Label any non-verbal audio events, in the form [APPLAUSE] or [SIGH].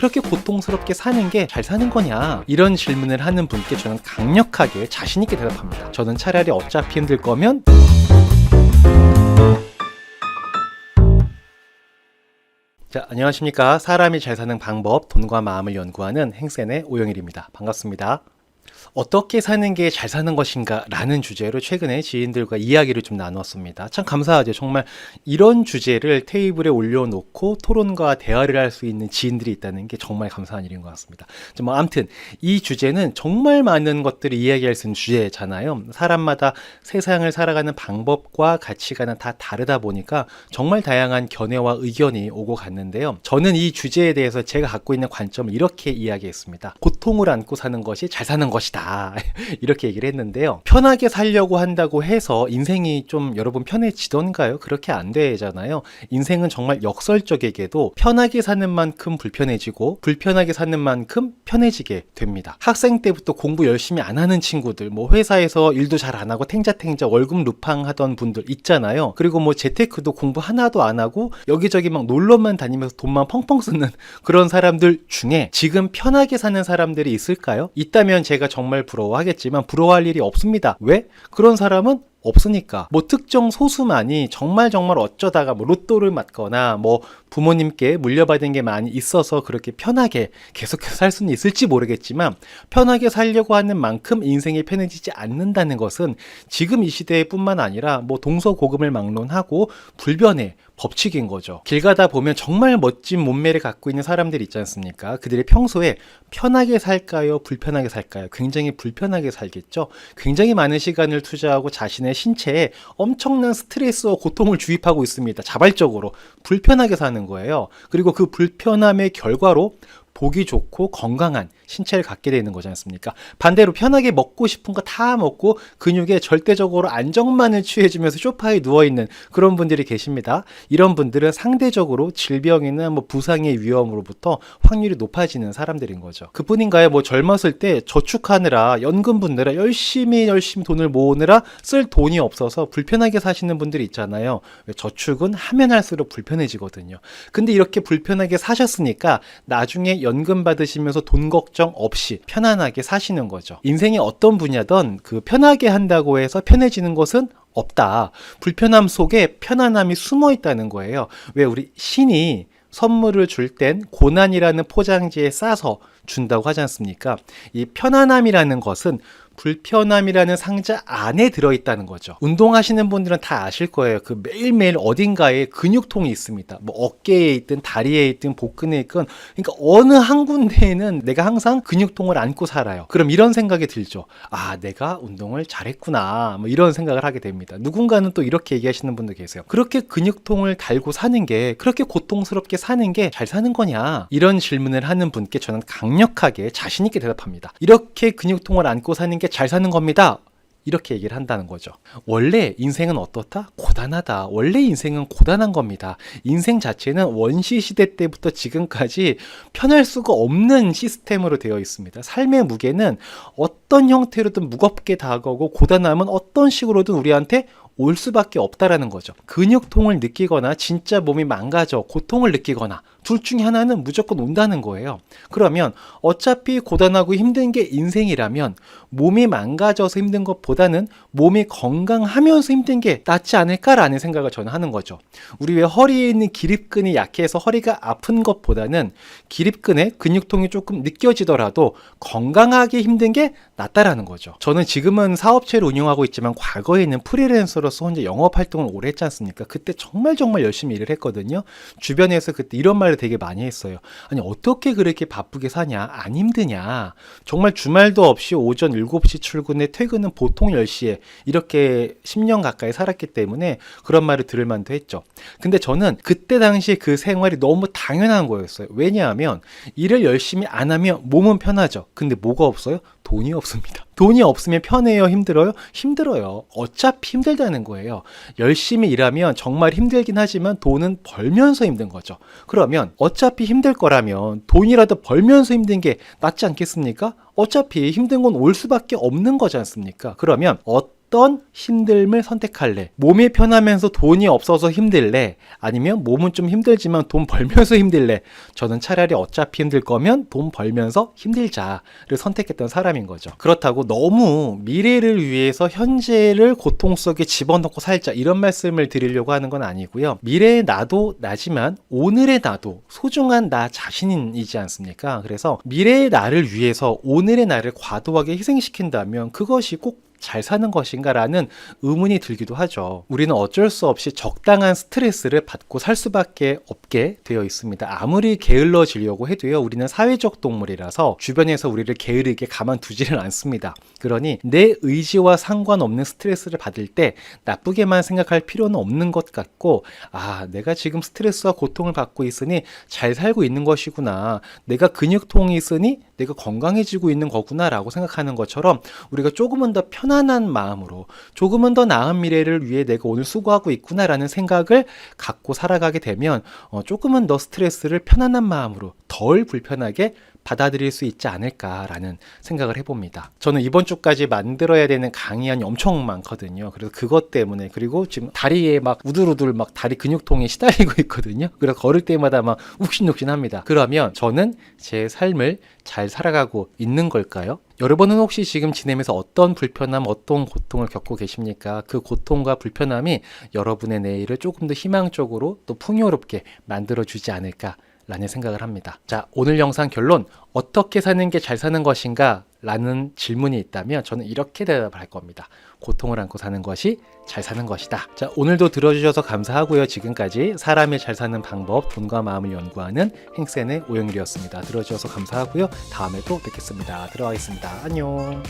그렇게 고통스럽게 사는 게 잘 사는 거냐? 이런 질문을 하는 분께 저는 강력하게 자신있게 대답합니다. 저는 차라리 어차피 힘들 거면 자, 안녕하십니까. 사람이 잘 사는 방법, 돈과 마음을 연구하는 행센의 오영일입니다. 반갑습니다. 어떻게 사는 게 잘 사는 것인가 라는 주제로 최근에 지인들과 이야기를 좀 나눴습니다. 참 감사하죠. 정말 이런 주제를 테이블에 올려놓고 토론과 대화를 할 수 있는 지인들이 있다는 게 정말 감사한 일인 것 같습니다. 자, 뭐 아무튼 이 주제는 정말 많은 것들을 이야기할 수 있는 주제잖아요. 사람마다 세상을 살아가는 방법과 가치관은 다 다르다 보니까 정말 다양한 견해와 의견이 오고 갔는데요. 저는 이 주제에 대해서 제가 갖고 있는 관점을 이렇게 이야기했습니다. 고통을 안고 사는 것이 잘 사는 것 이다. [LAUGHS] 이렇게 얘기를 했는데요. 편하게 살려고 한다고 해서 인생이 좀 여러분 편해지던가요? 그렇게 안 되잖아요. 인생은 정말 역설적에게도 편하게 사는 만큼 불편해지고 불편하게 사는 만큼 편해지게 됩니다. 학생 때부터 공부 열심히 안 하는 친구들, 뭐 회사에서 일도 잘 안 하고 탱자탱자 월급 루팡 하던 분들 있잖아요. 그리고 뭐 재테크도 공부 하나도 안 하고 여기저기 막 놀러만 다니면서 돈만 펑펑 쓰는 [LAUGHS] 그런 사람들 중에 지금 편하게 사는 사람들이 있을까요? 있다면 제가 정말 부러워하겠지만 부러워할 일이 없습니다. 왜? 그런 사람은 없으니까 뭐 특정 소수만이 정말 정말 어쩌다가 뭐 로또를 맞거나 뭐 부모님께 물려받은 게 많이 있어서 그렇게 편하게 계속해서 살 수는 있을지 모르겠지만 편하게 살려고 하는 만큼 인생이 편해지지 않는다는 것은 지금 이 시대뿐만 아니라 뭐 동서고금을 막론하고 불변의 법칙인 거죠. 길 가다 보면 정말 멋진 몸매를 갖고 있는 사람들이 있지 않습니까? 그들이 평소에 편하게 살까요? 불편하게 살까요? 굉장히 불편하게 살겠죠? 굉장히 많은 시간을 투자하고 자신의 신체에 엄청난 스트레스와 고통을 주입하고 있습니다. 자발적으로. 불편하게 사는 거예요. 그리고 그 불편함의 결과로 보기 좋고 건강한 신체를 갖게 되는 거지 않습니까? 반대로 편하게 먹고 싶은 거 다 먹고 근육에 절대적으로 안정만을 취해주면서 소파에 누워있는 그런 분들이 계십니다. 이런 분들은 상대적으로 질병이나 뭐 부상의 위험으로부터 확률이 높아지는 사람들인 거죠. 그뿐인가요? 뭐 젊었을 때 저축하느라 연금 붓느라 열심히 열심히 돈을 모으느라 쓸 돈이 없어서 불편하게 사시는 분들이 있잖아요. 왜 저축은 하면 할수록 불편해지거든요. 근데 이렇게 불편하게 사셨으니까 나중에 연금 받으시면서 돈 걱정 없이 편안하게 사시는 거죠. 인생이 어떤 분야든 그 편하게 한다고 해서 편해지는 것은 없다. 불편함 속에 편안함이 숨어 있다는 거예요. 왜 우리 신이 선물을 줄 땐 고난이라는 포장지에 싸서 준다고 하지 않습니까? 이 편안함이라는 것은 불편함이라는 상자 안에 들어있다는 거죠. 운동하시는 분들은 다 아실 거예요. 그 매일매일 어딘가에 근육통이 있습니다. 뭐 어깨에 있든 다리에 있든 복근에 있든 그러니까 어느 한 군데에는 내가 항상 근육통을 안고 살아요. 그럼 이런 생각이 들죠. 아, 내가 운동을 잘했구나. 뭐 이런 생각을 하게 됩니다. 누군가는 또 이렇게 얘기하시는 분도 계세요. 그렇게 근육통을 달고 사는 게 그렇게 고통스럽게 사는 게 잘 사는 거냐? 이런 질문을 하는 분께 저는 강력하게 자신 있게 대답합니다. 이렇게 근육통을 안고 사는 게잘 사는 겁니다. 이렇게 얘기를 한다는 거죠. 원래 인생은 어떻다? 고단하다. 원래 인생은 고단한 겁니다. 인생 자체는 원시 시대 때부터 지금까지 편할 수가 없는 시스템으로 되어 있습니다. 삶의 무게는 어떤 형태로든 무겁게 다가오고 고단함은 어떤 식으로든 우리한테 올 수밖에 없다라는 거죠. 근육통을 느끼거나 진짜 몸이 망가져 고통을 느끼거나 둘 중에 하나는 무조건 온다는 거예요. 그러면 어차피 고단하고 힘든 게 인생이라면 몸이 망가져서 힘든 것보다는 몸이 건강하면서 힘든 게 낫지 않을까라는 생각을 저는 하는 거죠. 우리 왜 허리에 있는 기립근이 약해서 허리가 아픈 것보다는 기립근에 근육통이 조금 느껴지더라도 건강하게 힘든 게 낫다라는 거죠. 저는 지금은 사업체를 운영하고 있지만 과거에는 프리랜서로 서 혼자 영업 활동을 오래 했지 않습니까? 그때 정말 정말 열심히 일을 했거든요. 주변에서 그때 이런 말을 되게 많이 했어요. 아니 어떻게 그렇게 바쁘게 사냐? 안 힘드냐? 정말 주말도 없이 오전 7시 출근에 퇴근은 보통 10시에 이렇게 10년 가까이 살았기 때문에 그런 말을 들을 만도 했죠. 근데 저는 그때 당시 그 생활이 너무 당연한 거였어요. 왜냐하면 일을 열심히 안 하면 몸은 편하죠. 근데 뭐가 없어요? 돈이 없습니다. 돈이 없으면 편해요? 힘들어요? 힘들어요. 어차피 힘들다는 거예요. 열심히 일하면 정말 힘들긴 하지만 돈은 벌면서 힘든 거죠. 그러면 어차피 힘들 거라면 돈이라도 벌면서 힘든 게 낫지 않겠습니까? 어차피 힘든 건 올 수밖에 없는 거지 않습니까? 그러면 어 어떤 힘듦을 선택할래? 몸이 편하면서 돈이 없어서 힘들래? 아니면 몸은 좀 힘들지만 돈 벌면서 힘들래? 저는 차라리 어차피 힘들 거면 돈 벌면서 힘들자를 선택했던 사람인 거죠. 그렇다고 너무 미래를 위해서 현재를 고통 속에 집어넣고 살자 이런 말씀을 드리려고 하는 건 아니고요. 미래의 나도 나지만 오늘의 나도 소중한 나 자신이지 않습니까? 그래서 미래의 나를 위해서 오늘의 나를 과도하게 희생시킨다면 그것이 꼭 잘 사는 것인가라는 의문이 들기도 하죠. 우리는 어쩔 수 없이 적당한 스트레스를 받고 살 수밖에 없게 되어 있습니다. 아무리 게을러지려고 해도요, 우리는 사회적 동물이라서 주변에서 우리를 게으르게 가만두지를 않습니다. 그러니 내 의지와 상관없는 스트레스를 받을 때 나쁘게만 생각할 필요는 없는 것 같고, 아, 내가 지금 스트레스와 고통을 받고 있으니 잘 살고 있는 것이구나. 내가 근육통이 있으니 내가 건강해지고 있는 거구나라고 생각하는 것처럼 우리가 조금은 더 편안한 마음으로 조금은 더 나은 미래를 위해 내가 오늘 수고하고 있구나라는 생각을 갖고 살아가게 되면 어, 조금은 더 스트레스를 편안한 마음으로 덜 불편하게 받아들일 수 있지 않을까라는 생각을 해봅니다. 저는 이번 주까지 만들어야 되는 강의안이 엄청 많거든요. 그래서 그것 때문에 그리고 지금 다리에 막 우들우들 막 다리 근육통에 시달리고 있거든요. 그래서 걸을 때마다 막 욱신욱신합니다. 그러면 저는 제 삶을 잘 살아가고 있는 걸까요? 여러분은 혹시 지금 지내면서 어떤 불편함, 어떤 고통을 겪고 계십니까? 그 고통과 불편함이 여러분의 내일을 조금 더 희망적으로 또 풍요롭게 만들어주지 않을까 라는 생각을 합니다. 자, 오늘 영상 결론. 어떻게 사는 게 잘 사는 것인가? 라는 질문이 있다면 저는 이렇게 대답을 할 겁니다. 고통을 안고 사는 것이 잘 사는 것이다. 자, 오늘도 들어주셔서 감사하고요. 지금까지 사람이 잘 사는 방법, 돈과 마음을 연구하는 행센의 오영일이었습니다. 들어주셔서 감사하고요. 다음에 또 뵙겠습니다. 들어가겠습니다. 안녕.